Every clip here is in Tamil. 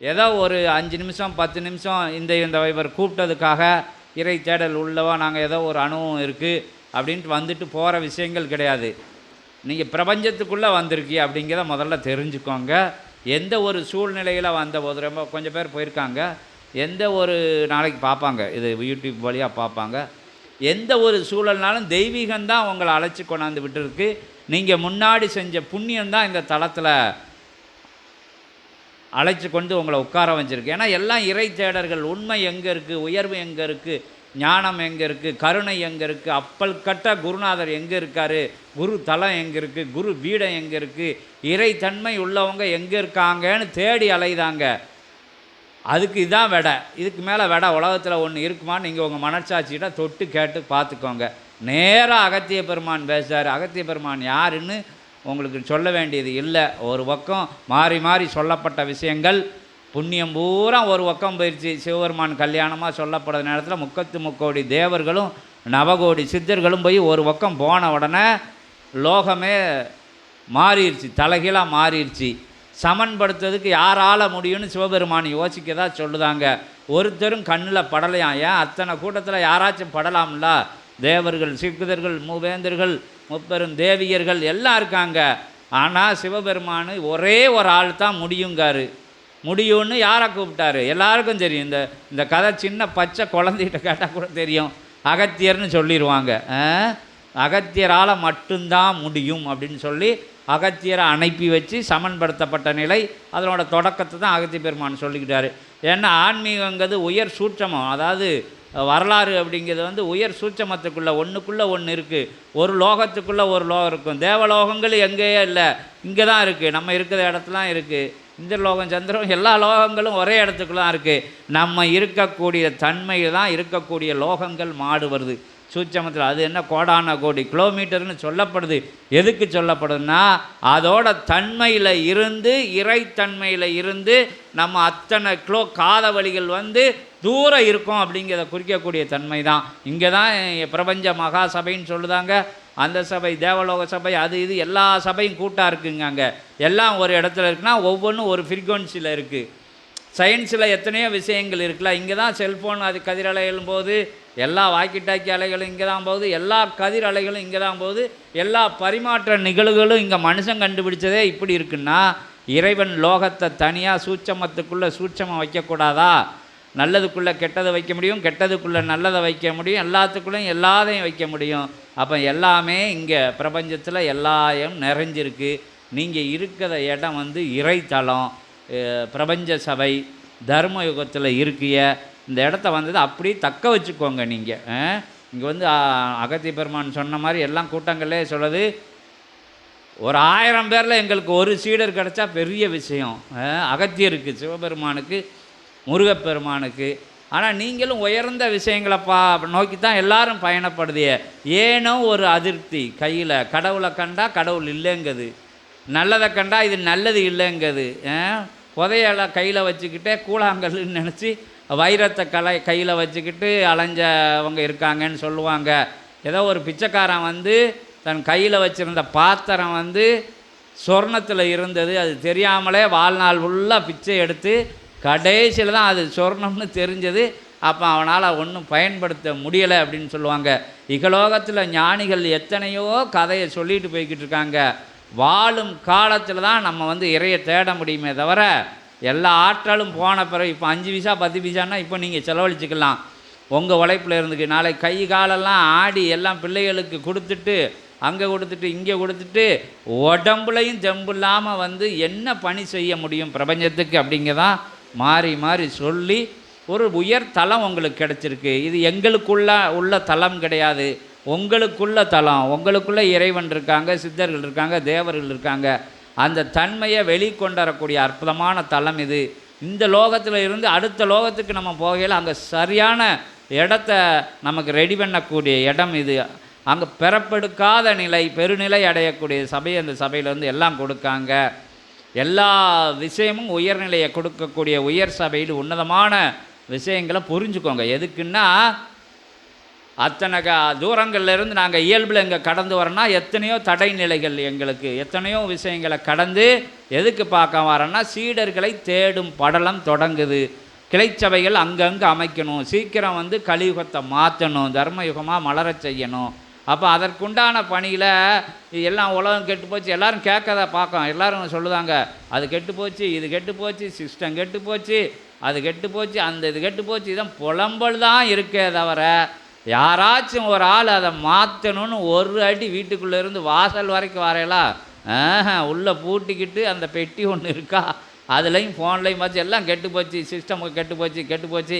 ஏதோ ஒரு அஞ்சு நிமிஷம் பத்து நிமிஷம் இந்த இந்த இவர் கூப்பிட்டதுக்காக இறை தேடல் உள்ளவா நாங்கள் ஏதோ ஒரு அனுபவம் இருக்குது அப்படின்ட்டு வந்துட்டு போகிற விஷயங்கள் கிடையாது. நீங்கள் பிரபஞ்சத்துக்குள்ளே வந்திருக்கீ அப்படிங்கிறத முதல்ல தெரிஞ்சுக்கோங்க. எந்த ஒரு சூழ்நிலையில் வந்த போது ரொம்ப கொஞ்சம் பேர் போயிருக்காங்க. எந்த ஒரு நாளைக்கு பார்ப்பாங்க இது யூடியூப் வழியாக பார்ப்பாங்க. எந்த ஒரு சூழல்னாலும் தெய்வீகம்தான் உங்களை அழைச்சி கொண்டாந்து விட்டுருக்கு. நீங்கள் முன்னாடி செஞ்ச புண்ணியம் தான் இந்த தளத்தில் அழைச்சி கொண்டு உங்களை உட்கார வச்சுருக்கு. ஏன்னா எல்லாம் இறை தேடர்கள் உண்மை எங்கே இருக்குது உயர்வு எங்கே இருக்குது ஞானம் எங்கே இருக்குது கருணை எங்கே இருக்குது அப்பல் கட்ட குருநாதர் எங்கே இருக்கார்? குரு தலம் எங்கே இருக்குது குரு வீடம் எங்கே இருக்குது இறை தன்மை உள்ளவங்க எங்கே இருக்காங்கன்னு தேடி அலைதாங்க அதுக்கு இதான் விடை. இதுக்கு மேலே விடை உலகத்தில் ஒன்று இருக்குமான்னு நீங்கள் உங்கள் மனச்சாட்சியிட்ட தொட்டு கேட்டு பார்த்துக்கோங்க. நேராக அகத்திய பெருமான் பேசுகிறார் அகத்திய பெருமான் யாருன்னு உங்களுக்கு சொல்ல வேண்டியது இல்லை. ஒரு பக்கம் மாறி மாறி சொல்லப்பட்ட விஷயங்கள் புண்ணியம் பூரா ஒரு பக்கம் போயிடுச்சு சிவபெருமான் கல்யாணமாக சொல்லப்படுற நேரத்தில் முக்கத்து முக்கோடி தேவர்களும் நவகோடி சித்தர்களும் போய் ஒரு பக்கம் போன உடனே லோகமே மாறிடுச்சு தலைகீழாக மாறிடுச்சு சமன்படுத்துறதுக்கு யாரால் முடியும்னு சிவபெருமான் யோசிக்க தான் சொல்லுதாங்க. ஒருத்தரும் கண்ணில் படலையாம் ஏன் அத்தனை கூட்டத்தில் யாராச்சும் படலாம்ல? தேவர்கள் சிக்குதர்கள் மூவேந்தர்கள் முப்பெரும் தேவியர்கள் எல்லாம் இருக்காங்க. ஆனால் சிவபெருமான் ஒரே ஒரு ஆள் தான் முடியுங்காரு. முடியும்னு யாரை கூப்பிட்டாரு? எல்லாருக்கும் தெரியும். இந்த இந்த கதை சின்ன பச்சை குழந்தைகிட்ட கேட்டால் கூட தெரியும். அகத்தியர்னு சொல்லிடுவாங்க அகத்தியரால் மட்டும்தான் முடியும் அப்படின்னு சொல்லி அகத்தியரை அனுப்பி வச்சு சமன்படுத்தப்பட்ட நிலை. அதனோட தொடக்கத்தை தான் அகத்திய பெருமான் சொல்லிக்கிட்டாரு. ஏன்னா ஆன்மீகங்கிறது உயர் சூட்சமம் அதாவது வரலாறு அப்படிங்கிறது வந்து உயர் சூட்சமத்துக்குள்ளே ஒன்றுக்குள்ளே ஒன்று இருக்குது ஒரு லோகத்துக்குள்ளே ஒரு லோகம் இருக்கும். தேவலோகங்கள் எங்கேயே இல்லை. இங்கே தான் இருக்குது நம்ம இருக்கிற இடத்துலாம் இருக்குது இந்த லோகம் சந்திரம் எல்லா லோகங்களும் ஒரே இடத்துக்குள்ள தான் இருக்குது நம்ம இருக்கக்கூடிய தன்மையில் தான் இருக்கக்கூடிய லோகங்கள் மாடு வருது. சூட்சமத்தில் அது என்ன கோடான கோடி கிலோமீட்டர்னு சொல்லப்படுது. எதுக்கு சொல்லப்படுதுன்னா அதோட தன்மையில் இருந்து இறைத்தன்மையில் இருந்து நம்ம அத்தனை கிலோ காத வழிகள் வந்து தூரம் இருக்கும் அப்படிங்கிறத குறிக்கக்கூடிய தன்மை தான் இங்கே தான் பிரபஞ்ச மகா சபைன்னு சொல்லுதாங்க. அந்த சபை தேவலோக சபை அது இது எல்லா சபையும் கூட்டாக இருக்குங்க அங்கே எல்லாம் ஒரு இடத்துல இருக்குன்னா ஒவ்வொன்றும் ஒரு ஃப்ரீக்வன்சியில் இருக்குது சயின்ஸில் எத்தனையோ விஷயங்கள் இருக்குல்ல இங்கே தான் செல்ஃபோன் அது கதிர் அலைகளும் போது எல்லா வாக்கி டாக்கி அலைகளும் இங்கே தான் போகுது. எல்லா கதிர் அலைகளும் இங்கே தான் போகுது. எல்லா பரிமாற்ற நிகழ்வுகளும் இங்கே மனுஷன் கண்டுபிடிச்சதே இப்படி இருக்குன்னா இறைவன் லோகத்தை தனியாக சூட்சமத்துக்குள்ளே சூட்சமம் வைக்கக்கூடாதா? நல்லதுக்குள்ளே கெட்டதை வைக்க முடியும் கெட்டதுக்குள்ளே நல்லதை வைக்க முடியும் எல்லாத்துக்குள்ளேயும் எல்லாத்தையும் வைக்க முடியும். அப்போ எல்லாமே இங்கே பிரபஞ்சத்தில் எல்லாயும் நிறைஞ்சிருக்கு. நீங்கள் இருக்கிற இடம் வந்து இறைத்தலம் பிரபஞ்ச சபை தர்ம யுகத்தில் இருக்கிய. இந்த இடத்த வந்தது அப்படியே தக்க வச்சுக்கோங்க நீங்கள் இங்கே வந்து அகத்தி பெருமான் சொன்ன மாதிரி எல்லாம் கூட்டங்களே சொல்லுது ஒரு ஆயிரம் பேரில் எங்களுக்கு ஒரு சீடர் கிடச்சா பெரிய விஷயம். அகத்தியருக்கு சிவபெருமானுக்கு முருகப்பெருமானுக்கு. ஆனால் நீங்களும் உயர்ந்த விஷயங்களை பா நோக்கி தான் எல்லாரும் பயணப்படுதிய ஏனோ ஒரு அதிருப்தி கையில். கடவுளை கண்டா கடவுள் இல்லைங்குது. நல்லதை கண்டா இது நல்லது இல்லைங்குது. அஹ், புதையலை கையில் வச்சுக்கிட்டே கூழாங்கல்னு நினச்சி வைரத்தை கலை கையில் வச்சுக்கிட்டு அலைஞ்சவங்க இருக்காங்கன்னு சொல்லுவாங்க. ஏதோ ஒரு பிச்சைக்காரன் வந்து தன் கையில் வச்சுருந்த பாத்திரம் வந்து சொர்ணத்தில் இருந்தது. அது தெரியாமலே வாழ்நாள் ஃபுல்லாக பிச்சை எடுத்து கடைசியில் தான் அது சொர்ணம்னு தெரிஞ்சது. அப்போ அவனால் ஒன்றும் பயன்படுத்த முடியலை அப்படின்னு சொல்லுவாங்க. இகலோகத்தில் ஞானிகள் எத்தனையோ கதையை சொல்லிட்டு போய்கிட்டு இருக்காங்க. வாழும் காலத்தில் தான் நம்ம வந்து இறையை தேட முடியுமே தவிர எல்லா ஆற்றலும் போன பிறகு இப்போ அஞ்சு பைசா பத்து பைசான்னா இப்போ நீங்கள் செலவழிச்சுக்கலாம். உங்கள் உழைப்பில் இருந்துக்கு நாளை கை காலெல்லாம் ஆடி எல்லாம் பிள்ளைகளுக்கு கொடுத்துட்டு அங்கே கொடுத்துட்டு இங்கே கொடுத்துட்டு உடம்புலையும் ஜம்பு இல்லாமல் வந்து என்ன பணி செய்ய முடியும் பிரபஞ்சத்துக்கு அப்படிங்கதான் மாறி மாறி சொல்லி ஒரு உயர் தலம் உங்களுக்கு கிடச்சிருக்கு. இது எங்களுக்குள்ள உள்ள தலம் கிடையாது. உங்களுக்குள்ள தலம் உங்களுக்குள்ளே இறைவன் இருக்காங்க சித்தர்கள் இருக்காங்க தேவர்கள் இருக்காங்க. அந்த தன்மையை வெளிக்கொண்டரக்கூடிய அற்புதமான தலம் இது. இந்த லோகத்தில் இருந்து அடுத்த லோகத்துக்கு நம்ம போகையில் அங்கே சரியான இடத்த நமக்கு ரெடி பண்ணக்கூடிய இடம் இது. அங்கே பிறப்பெடுக்காத நிலை பெருநிலை அடையக்கூடிய சபை அந்த சபையில் வந்து எல்லாம் கொடுக்காங்க. எல்லா விஷயமும் உயர்நிலையை கொடுக்கக்கூடிய உயர் சபையில் உன்னதமான விஷயங்களை புரிஞ்சுக்கோங்க. எதுக்குன்னா அத்தனை க தூரங்கள்ல இருந்து நாங்கள் இயல்பில் இங்கே கடந்து வரோன்னா எத்தனையோ தடை நிலைகள் எங்களுக்கு எத்தனையோ விஷயங்களை கடந்து எதுக்கு பார்க்க வரோன்னா சீடர்களை தேடும் படலம் தொடங்குது. கிளைச்சபைகள் அங்கங்கே அமைக்கணும். சீக்கிரம் வந்து கலியுகத்தை மாற்றணும் தர்மயுகமாக மலரச் செய்யணும். அப்போ அதற்குண்டான பணியில் எல்லாம் உலகம் கெட்டு போச்சு. எல்லோரும் கேட்கத பார்க்கோம் எல்லோரும் சொல்லுதாங்க அது கெட்டு போச்சு இது கெட்டு போச்சு சிஸ்டம் கெட்டு போச்சு அது கெட்டு போச்சு அந்த இது கெட்டு போச்சு இதான் புலம்பல் தான் இருக்கே தவிர யாராச்சும் ஒரு ஆள் அதை மாற்றணும்னு ஒரு அடி வீட்டுக்குள்ளே இருந்து வாசல் வரைக்கும் வரையலாம் உள்ளே பூட்டிக்கிட்டு அந்த பெட்டி ஒன்று இருக்கா? அதுலேயும் ஃபோன்லேயும் வச்சு எல்லாம் கெட்டு போச்சு சிஸ்டம் கெட்டு போச்சு கெட்டு போச்சு.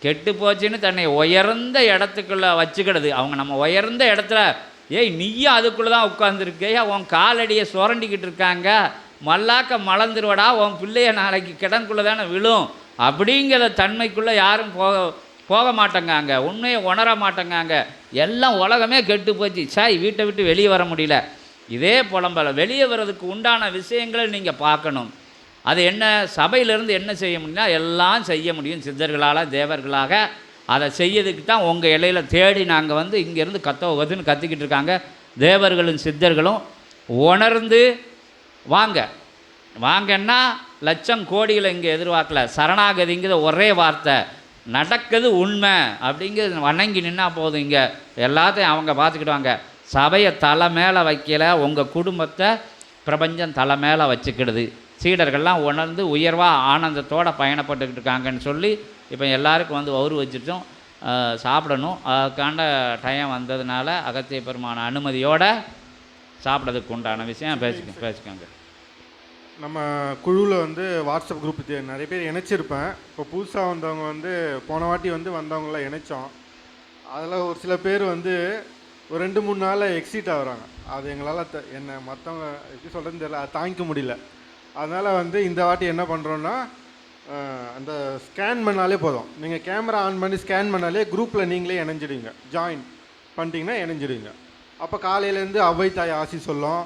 கெட்டு போச்சுன்னு தன்னை உயர்ந்த இடத்துக்குள்ளே வச்சுக்கிடுது. அவங்க நம்ம உயர்ந்த இடத்துல ஏய் நீயும் அதுக்குள்ளே தான் உட்காந்துருக்கேயா உன் காலடியை சுரண்டிக்கிட்டு இருக்காங்க. மல்லாக்க மலர்ந்துருவடா. உன் பிள்ளைய நாளைக்கு கிடங்குள்ளே தானே விழும். அப்படிங்கிற தன்மைக்குள்ளே யாரும் போக போக மாட்டேங்காங்க. உண்மையை உணர மாட்டேங்காங்க. எல்லாம் உலகமே கெட்டு போச்சு சாய் வீட்டை விட்டு வெளியே வர முடியல. இதே புலம்பல. வெளியே வர்றதுக்கு உண்டான விஷயங்களை நீங்கள் பார்க்கணும். அது என்ன சபையிலேருந்து என்ன செய்ய முடியும்னா எல்லாம் செய்ய முடியும். சித்தர்களால் தேவர்களாக அதை செய்யறதுக்கு தான் உங்கள் இலையில் தேடி நாங்கள் வந்து இங்கேருந்து கத்த கத்துன்னு கத்திக்கிட்டு இருக்காங்க. தேவர்களும் சித்தர்களும் உணர்ந்து வாங்க. வாங்கன்னா லட்சம் கோடிகளை இங்கே எதிர்பார்க்கல. சரணாகதிங்கிற ஒரே வார்த்தை. நடக்குது உண்மை அப்படிங்கிறது வணங்கி நின்னா போதும் இங்கே. எல்லாத்தையும் அவங்க பார்த்துக்கிடுவாங்க. சபையை தலை மேலே வைக்கல உங்கள் குடும்பத்தை பிரபஞ்சம் தலை மேலே வச்சுக்கிடுது. சீடர்கள்லாம் உணர்ந்து உயர்வாக ஆனந்தத்தோட பயணப்பட்டுக்கிட்டு இருக்காங்கன்னு சொல்லி இப்போ எல்லாருக்கும் வந்து வவுறு வச்சுட்டோம். சாப்பிடணும். அதுக்காண்ட டைம் வந்ததுனால அகத்திய பெருமான அனுமதியோட சாப்பிட்றதுக்கு உண்டான விஷயம். பேசிக்க பேசிக்கோங்க. நம்ம குழுவில் வந்து வாட்ஸ்அப் குரூப் நிறைய பேர் இணைச்சிருப்பேன். இப்போ புதுசாக வந்தவங்க வந்து போன வாட்டி வந்து வந்தவங்களாம் இணைச்சோம். அதில் ஒரு சில பேர் வந்து ஒரு ரெண்டு மூணு நாளில் எக்ஸிட் ஆகுறாங்க. அது எங்களால் த என்ன மற்றவங்க எப்படி சொல்கிறதுன்னு தெரியல. அதை தாங்கிக்க முடியல. அதனால் வந்து இந்த வாட்டி என்ன பண்ணுறோன்னா அந்த ஸ்கேன் பண்ணாலே போதும். நீங்கள் கேமரா ஆன் பண்ணி ஸ்கேன் பண்ணாலே குரூப்பில் நீங்களே இணைஞ்சிடுங்க ஜாயின் பண்ணிட்டீங்கன்னா இணைஞ்சிடுவீங்க. அப்போ காலையிலேருந்து அவ்வை தாய் ஆசி சொல்லும்.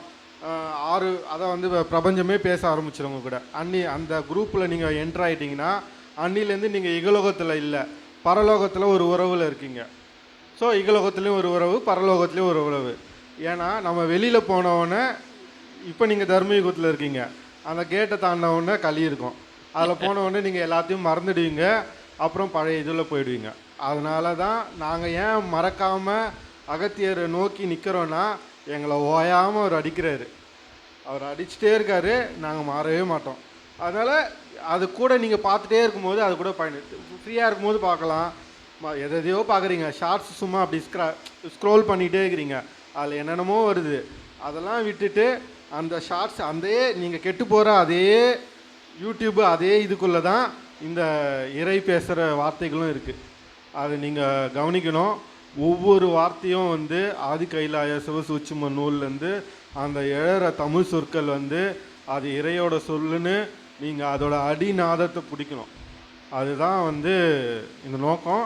ஆறு அதை வந்து பிரபஞ்சமே பேச ஆரம்பிச்சிருங்க கூட. அன்னி அந்த குரூப்பில் நீங்கள் என்ட்ரு ஆகிட்டீங்கன்னா அன்னிலேருந்து நீங்கள் இகலோகத்தில் இல்லை பரலோகத்தில் ஒரு உறவில் இருக்கீங்க. ஸோ இகலோகத்துலேயும் ஒரு உறவு பரலோகத்துலேயும் ஒரு உறவு. ஏன்னா நம்ம வெளியில் போனவொன்னே இப்போ நீங்கள் தர்மயுகத்தில் இருக்கீங்க. அந்த கேட்டை தாண்டினவுடனே களி இருக்கும். அதில் போனவுடனே நீங்கள் எல்லாத்தையும் மறந்துடுவீங்க. அப்புறம் பழைய இதில் போயிடுவீங்க. அதனால தான் நாங்கள் ஏன் மறக்காமல் அகத்தியரை நோக்கி நிற்கிறோன்னா எங்களை ஓயாமல் அவர் அடிக்கிறாரு. அவர் அடிச்சுட்டே இருக்காரு நாங்கள் மாறவே மாட்டோம். அதனால் அது கூட நீங்கள் பார்த்துட்டே இருக்கும்போது அது கூட பயன் ஃப்ரீயாக இருக்கும்போது பார்க்கலாம். எதையோ பார்க்குறீங்க. ஷார்ட்ஸ் சும்மா அப்படி ஸ்க்ரா ஸ்க்ரோல் பண்ணிகிட்டே இருக்கிறீங்க. அதில் என்னென்னமோ வருது. அதெல்லாம் விட்டுட்டு அந்த ஷார்ட்ஸ் அதே நீங்கள் கெட்டு போகிற அதே யூடியூப் அதே இதுக்குள்ளே தான் இந்த இறை பேசுகிற வார்த்தைகளும் இருக்குது அதை நீங்கள் கவனிக்கணும். ஒவ்வொரு வார்த்தையும் வந்து ஆதி கைலாய சிவசூட்சும நூல்லேருந்து அந்த எழற தமிழ் சொற்கள் வந்து அது இறையோட சொல்லுன்னு நீங்கள் அதோட அடிநாதத்தை பிடிக்கணும். அதுதான் வந்து இந்த நோக்கம்.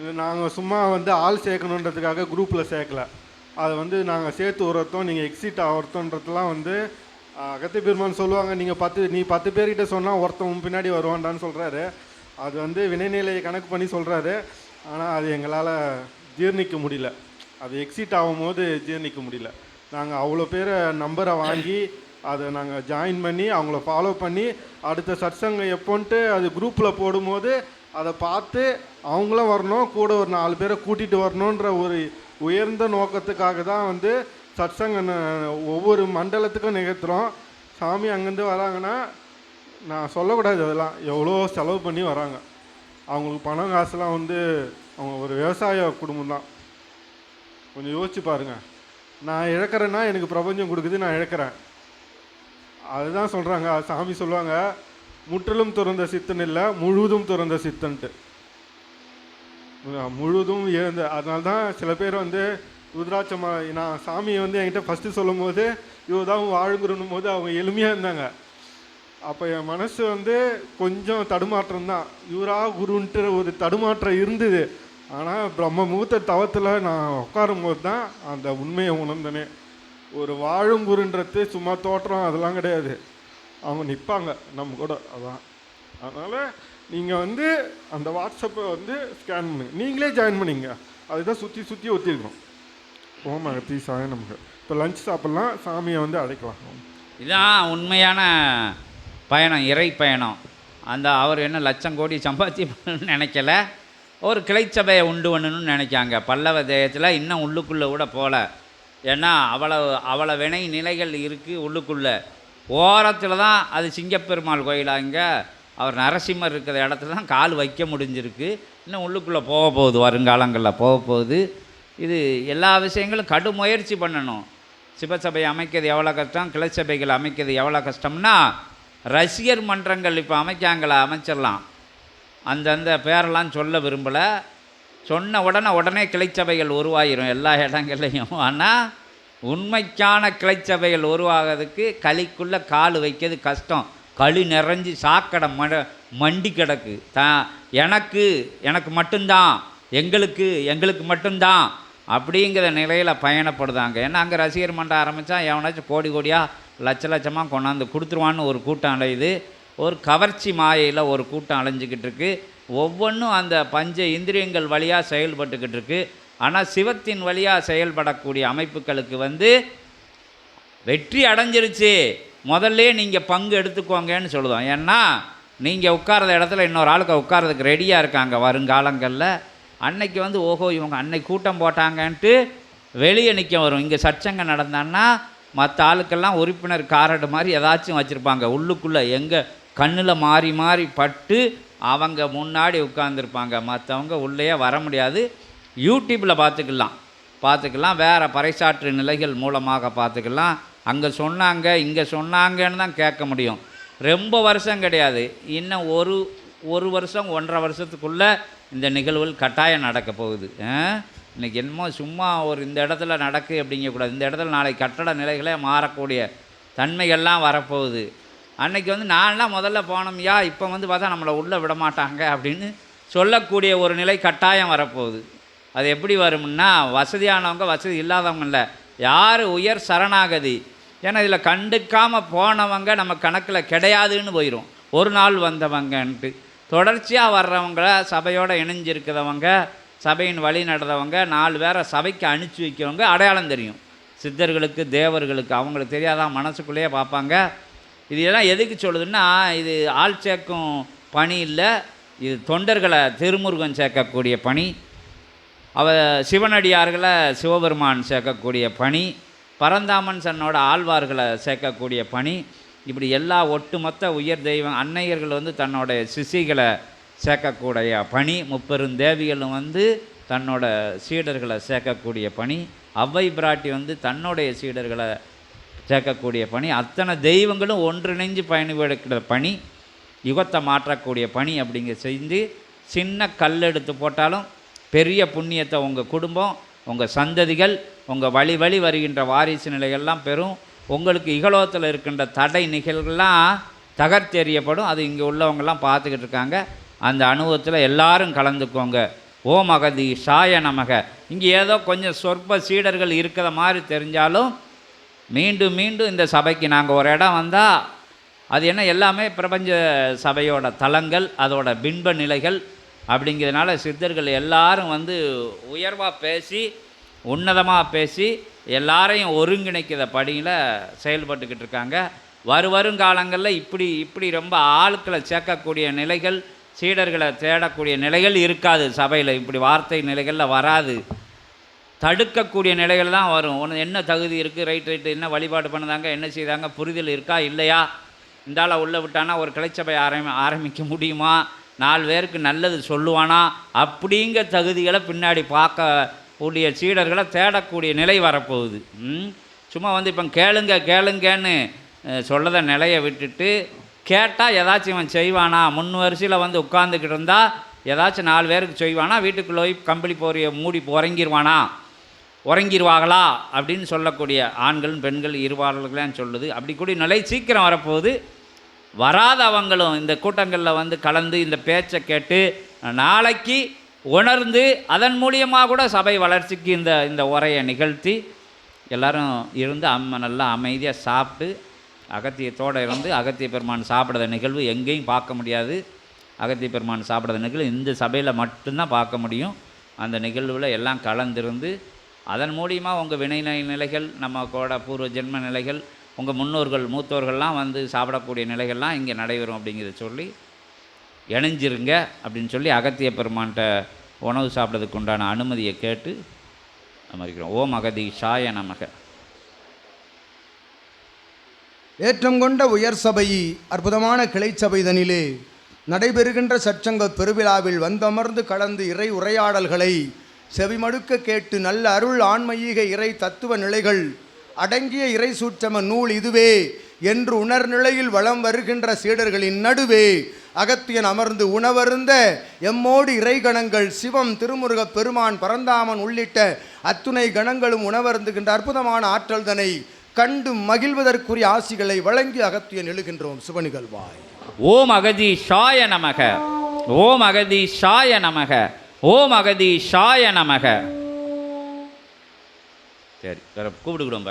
இது நாங்கள் சும்மா வந்து ஆள் சேர்க்கணுன்றதுக்காக குரூப்பில் சேர்க்கல. அதை வந்து நாங்கள் சேர்த்து உரத்தோம் நீங்கள் எக்ஸிட் ஆகிறத்தோன்றதுலாம் வந்து அகத்திய பெருமான் சொல்லுவாங்க. நீங்கள் பத்து நீ பத்து பேர்கிட்ட சொன்னால் ஒருத்தன் பின்னாடி வருவான்டான்னு சொல்கிறாரு அது வந்து வினைநிலையை கணக்கு பண்ணி சொல்கிறாரு ஆனால் அது எங்களால் ஜீர்ணிக்க முடியல. அது எக்ஸிட் ஆகும்போது ஜீர்ணிக்க முடியல. நாங்கள் அவ்வளோ பேரை நம்பரை வாங்கி அதை நாங்கள் ஜாயின் பண்ணி அவங்கள ஃபாலோ பண்ணி அடுத்த சட்சங்கம் எப்போன்ட்டு அது குரூப்பில் போடும்போது அதை பார்த்து அவங்களும் வரணும் கூட ஒரு நாலு பேரை கூட்டிகிட்டு வரணுன்ற ஒரு உயர்ந்த நோக்கத்துக்காக தான் வந்து சத்சங்க ஒவ்வொரு மண்டலத்துக்கும் நிகழ்த்துறோம். சாமி அங்கேருந்து வராங்கன்னா நான் சொல்லக்கூடாது அதெல்லாம். எவ்வளோ செலவு பண்ணி வராங்க. அவங்களுக்கு பணம் காசுலாம் வந்து அவங்க ஒரு விவசாய குடும்பம் தான். கொஞ்சம் யோசிச்சு பாருங்க. நான் இழக்கிறேன்னா எனக்கு பிரபஞ்சம் கொடுக்குது நான் இழக்கிறேன். அதுதான் சொல்கிறாங்க சாமி சொல்லுவாங்க முற்றிலும் துறந்த சித்தன் இல்லை முழுவதும் துறந்த சித்தன்ட்டு. முழுதும் ஏந்த அதனால தான் சில பேர் வந்து ருத்ராட்சமா நான் சாமியை வந்து என்கிட்ட ஃபஸ்ட்டு சொல்லும் போது இவர் தான் வாழுங்குறனும் போது அவங்க எளிமையாக இருந்தாங்க. அப்போ என் மனசு வந்து கொஞ்சம் தடுமாற்றம் தான் இவரா குருன்ட்டு ஒரு தடுமாற்றம் இருந்தது. ஆனால் பிரம்ம முகூர்த்த தவத்தில் நான் உட்காரும் போது தான் அந்த உண்மையை உணர்ந்தனே. ஒரு வாழும் குருன்றது சும்மா தோற்றம் அதெல்லாம் கிடையாது. அவங்க நிற்பாங்க நம்ம கூட அதான். அதனால் நீங்கள் வந்து அந்த வாட்ஸ்அப்பை வந்து ஸ்கேன் பண்ணுங்க நீங்களே ஜாயின் பண்ணிங்க. அதுதான் சுற்றி சுற்றி ஒத்திருக்கோம். ஓம் அகத்தி சாயம் நமக்கு? இப்போ லஞ்ச் சாப்பிட்லாம் சாமியை வந்து அடைக்கலாம். இதான் உண்மையான பயணம் இறை பயணம். அந்த அவர் என்ன லட்சம் கோடி சம்பாத்தி நினைக்கல? ஒரு கிளைச்சபையை உண்டு பண்ணணும்னு நினைக்காங்க. பல்லவ தேயத்தில் இன்னும் உள்ளுக்குள்ளே கூட போகல ஏன்னா அவ்வளவு அவ்வளோ வினை நிலைகள் இருக்குது உள்ளுக்குள்ளே. ஓரத்தில் தான் அது சிங்கப்பெருமாள் கோயிலாங்க அவர் நரசிம்மர் இருக்கிற இடத்துல தான் கால் வைக்க முடிஞ்சிருக்கு. இன்னும் உள்ளுக்குள்ளே போக போகுது வருங்காலங்களில் போக போகுது. இது எல்லா விஷயங்களும் கடும் முயற்சி பண்ணணும். சிவசபை அமைக்கிறது எவ்வளோ கஷ்டம் கிளைச்சபைகள் அமைக்கிறது எவ்வளோ கஷ்டம்னா ரசிகர் மன்றங்கள் இப்போ அமைக்காங்களா அமைச்சிடலாம். அந்தந்த பேரெல்லாம் சொல்ல விரும்பலை. சொன்ன உடனே உடனே கிளைச்சபைகள் உருவாகிரும் எல்லா இடங்கள்லையும். ஆனால் உண்மைக்கான கிளைச்சபைகள் உருவாகிறதுக்கு களிக்குள்ளே கால் வைக்கிறது கஷ்டம். களி நிறைஞ்சி சாக்கடை மட மண்டி கிடக்கு. த எனக்கு எனக்கு மட்டும்தான். எங்களுக்கு எங்களுக்கு மட்டும்தான் அப்படிங்கிற நிலையில் பயணப்படுதாங்க. ஏன்னா அங்கே ரசிகர் மன்றம் ஆரம்பித்தா எவனாச்சும் கோடி கோடியாக லட்ச லட்சமாக கொண்டாந்து கொடுத்துருவான்னு ஒரு கூட்டம் அலையுது. ஒரு கவர்ச்சி மாயையில் ஒரு கூட்டம் அலைஞ்சிக்கிட்டு இருக்கு. ஒவ்வொன்றும் அந்த பஞ்ச இந்திரியங்கள் வழியாக செயல்பட்டுக்கிட்டு இருக்கு. ஆனால் சிவத்தின் வழியாக செயல்படக்கூடிய அமைப்புகளுக்கு வந்து வெற்றி அடைஞ்சிருச்சு. முதல்ல நீங்கள் பங்கு எடுத்துக்கோங்கன்னு சொல்லுதோம் ஏன்னா நீங்கள் உட்கார்ற இடத்துல இன்னொரு ஆளுக்கு உட்கார்றதுக்கு ரெடியாக இருக்காங்க வருங்காலங்களில். அன்னைக்கு வந்து ஓஹோ இவங்க அன்னைக்கு கூட்டம் போட்டாங்கன்ட்டு வெளியே நிற்க வரும். இங்கே சச்சங்க நடந்தான்னா மற்ற ஆளுக்கெல்லாம் உறுப்பினர் காரடு மாதிரி ஏதாச்சும் வச்சுருப்பாங்க. உள்ளுக்குள்ளே எங்கே கண்ணில் மாறி மாறி பட்டு அவங்க முன்னாடி உட்காந்துருப்பாங்க மற்றவங்க உள்ளேயே வர முடியாது. யூடியூப்பில் பார்த்துக்கலாம். பார்த்துக்கலாம். வேறு பறைசாற்று நிலைகள் மூலமாக பார்த்துக்கலாம். அங்கே சொன்னாங்க இங்கே சொன்னாங்கன்னு தான் கேட்க முடியும். ரொம்ப வருஷம் கிடையாது. இன்னும் ஒரு ஒரு வருஷம் ஒன்றரை வருஷத்துக்குள்ளே இந்த நிகழ்வுகள் கட்டாயம் நடக்க போகுது. இன்றைக்கி என்னமோ சும்மா ஒரு இந்த இடத்துல நடக்கு அப்படிங்கக்கூடாது இந்த இடத்துல நாளைக்கு கட்டட நிலைகளே மாறக்கூடிய தன்மைகள்லாம் வரப்போகுது. அன்னைக்கு வந்து நான்லாம் முதல்ல போனோம்யா இப்போ வந்து பார்த்தா நம்மளை உள்ளே விட மாட்டாங்க அப்படின்னு சொல்லக்கூடிய ஒரு நிலை கட்டாயம் வரப்போகுது. அது எப்படி வரும்னா வசதியானவங்க வசதி இல்லாதவங்க இல்லை. யார் உயர் சரணாகதி? ஏன்னா இதில் கண்டுக்காமல் போனவங்க நம்ம கணக்கில் கிடையாதுன்னு போயிடும் ஒரு நாள் வந்தவங்கன்ட்டு. தொடர்ச்சியாக வர்றவங்கள சபையோடு இணைஞ்சிருக்கிறவங்க சபையின் வழி நடந்தவங்க நாலு பேரை சபைக்கு அனுப்பிச்சி வைக்கிறவங்க அடையாளம் தெரியும். சித்தர்களுக்கு தேவர்களுக்கு அவங்களுக்கு தெரியாதான் மனசுக்குள்ளேயே பார்ப்பாங்க. இது எல்லாம் எதுக்கு சொல்லுதுன்னா இது ஆள் சேர்க்கும் பணி இல்லை. இது தொண்டர்களை திருமுருகன் சேர்க்கக்கூடிய பணி. அவ சிவனடியார்களை சிவபெருமான் சேர்க்கக்கூடிய பணி. பரந்தாமன் சன்னோட ஆழ்வார்களை சேர்க்கக்கூடிய பணி இப்படி எல்லா ஒட்டுமொத்த உயர் தெய்வம் அன்னையர்கள் வந்து தன்னோட சிசிகளை சேர்க்கக்கூடிய பணி முப்பெரும் தேவிகளும் வந்து தன்னோட சீடர்களை சேர்க்கக்கூடிய பணி அவ்வை பிராட்டி வந்து தன்னுடைய சீடர்களை சேர்க்கக்கூடிய பணி அத்தனை தெய்வங்களும் ஒன்றிணைஞ்சு பயணிக்கிற பணி யுகத்தை மாற்றக்கூடிய பணி அப்படிங்க செஞ்சு சின்ன கல் எடுத்து போட்டாலும் பெரிய புண்ணியத்தை உங்கள் குடும்பம் உங்கள் சந்ததிகள் உங்கள் வழி வழி வருகின்ற வாரிசு நிலைகள்லாம் பெறும். உங்களுக்கு இகலோகத்தில் இருக்கின்ற தடை நிகழ்கள்லாம் தகர்த்தெறியப்படும். அது இங்கே உள்ளவங்கெல்லாம் பார்த்துக்கிட்டு இருக்காங்க. அந்த அனுபவத்தில் எல்லாரும் கலந்துக்கோங்க. ஓ மகதி சாய நமக. இங்கே ஏதோ கொஞ்சம் சொற்ப சீடர்கள் இருக்கிற மாதிரி தெரிஞ்சாலும் மீண்டும் மீண்டும் இந்த சபைக்கு நாங்கள் ஒரு இடம் வந்தால் அது என்ன எல்லாமே பிரபஞ்ச சபையோட தலங்கள் அதோட பின்ப நிலைகள் அப்படிங்கிறதுனால சித்தர்கள் எல்லாரும் வந்து உயர்வாக பேசி உன்னதமாக பேசி எல்லாரையும் ஒருங்கிணைக்கிற படியில் செயல்பட்டுக்கிட்டு இருக்காங்க. வரு வருங்காலங்களில் இப்படி இப்படி ரொம்ப ஆட்களை சேர்க்கக்கூடிய நிலைகள் சீடர்களை தேடக்கூடிய நிலைகள் இருக்காது சபையில். இப்படி வார்த்தை நிலைகளில் வராது. தடுக்கக்கூடிய நிலைகள் தான் வரும். ஒன்று என்ன தகுதி இருக்குது ரைட் ரைட்டு என்ன வழிபாடு பண்ணுதாங்க? என்ன செய்தாங்க? புரிதல் இருக்கா? இல்லையா? இந்தால உள்ளே விட்டானா ஒரு கிளைச்சபை ஆரம்பி ஆரம்பிக்க முடியுமா? நாலு பேருக்கு நல்லது சொல்லுவானா அப்படிங்கிற தகுதிகளை பின்னாடி பார்க்க கூடிய சீடர்களை தேடக்கூடிய நிலை வரப்போகுது. சும்மா வந்து இப்போ கேளுங்க கேளுங்கன்னு சொல்லத நிலையை விட்டுட்டு கேட்டால் ஏதாச்சும் இவன் செய்வானா? முன் வரிசையில் வந்து உட்காந்துக்கிட்டு இருந்தால் ஏதாச்சும் நாலு பேருக்கு செய்வானா? வீட்டுக்குள்ளே போய் கம்பளி போறிய மூடி உறங்கிடுவானா உறங்கிடுவாங்களா அப்படின்னு சொல்லக்கூடிய ஆண்கள் பெண்கள் இருவாளர்களான்னு சொல்லுது. அப்படி கூடிய நிலை சீக்கிரம் வரப்போகுது. வராதவங்களும் இந்த கூட்டங்களில் வந்து கலந்து இந்த பேச்சை கேட்டு நாளைக்கு உணர்ந்து அதன் மூலியமாக கூட சபை வளர்ச்சிக்கு இந்த இந்த உரையை நிகழ்த்தி எல்லோரும் இருந்து அம்ம நல்லா அமைதியாக சாப்பிட்டு அகத்தியத்தோடு இருந்து அகத்திய பெருமான் சாப்பிட்ற நிகழ்வு எங்கேயும் பார்க்க முடியாது. அகத்திய பெருமான் சாப்பிட்ற நிகழ்வு இந்த சபையில் மட்டும்தான் பார்க்க முடியும். அந்த நிகழ்வில் எல்லாம் கலந்திருந்து அதன் மூலியமாக உங்கள் வினை நிலைகள் நம்ம கூட பூர்வ ஜென்ம நிலைகள் உங்கள் முன்னோர்கள் மூத்தோர்கள்லாம் வந்து சாப்பிடக்கூடிய நிலைகள்லாம் இங்கே நடைபெறும் அப்படிங்கிறத சொல்லி இணைஞ்சிருங்க அப்படின்னு சொல்லி அகத்திய பெருமான்கிட்ட உணவு சாப்பிட்றதுக்கு உண்டான அனுமதியை கேட்டு அமர்க்கிறோம் ஓம் அகதி ஷாய நமக. ஏற்றம் கொண்ட உயர் சபை அற்புதமான கிளைச்சபைதனிலே நடைபெறுகின்ற சற்சங்க பெருவிழாவில் வந்தமர்ந்து கலந்து இறை உரையாடல்களை செவிமடுக்க கேட்டு நல்ல அருள் ஆன்மீக இறை தத்துவ நிலைகள் அடங்கிய இறை சூட்சம நூல் இதுவே என்று உணர்நிலையில் வலம் வருகின்ற சீடர்களின் நடுவே அகத்தியன் அமர்ந்து உணவருந்த எம்மோடு இறை கணங்கள் சிவம் திருமுருகப் பெருமான் பரந்தாமன் உள்ளிட்ட அத்துணை கணங்களும் உணவருந்துகின்ற அற்புதமான ஆற்றல்தனை கண்டு மகிழ்வதற்குரிய ஆசிகளை வழங்கி அகத்தியன் எழுகின்றோம் சுபநிகழ்வாய் ஓம் அகதி ஷாய நமக. ஓம் அகதி ஷாய நமக. ஓம் அகதி ஷாய நமக. சரி கூப்பிடுகிறோம்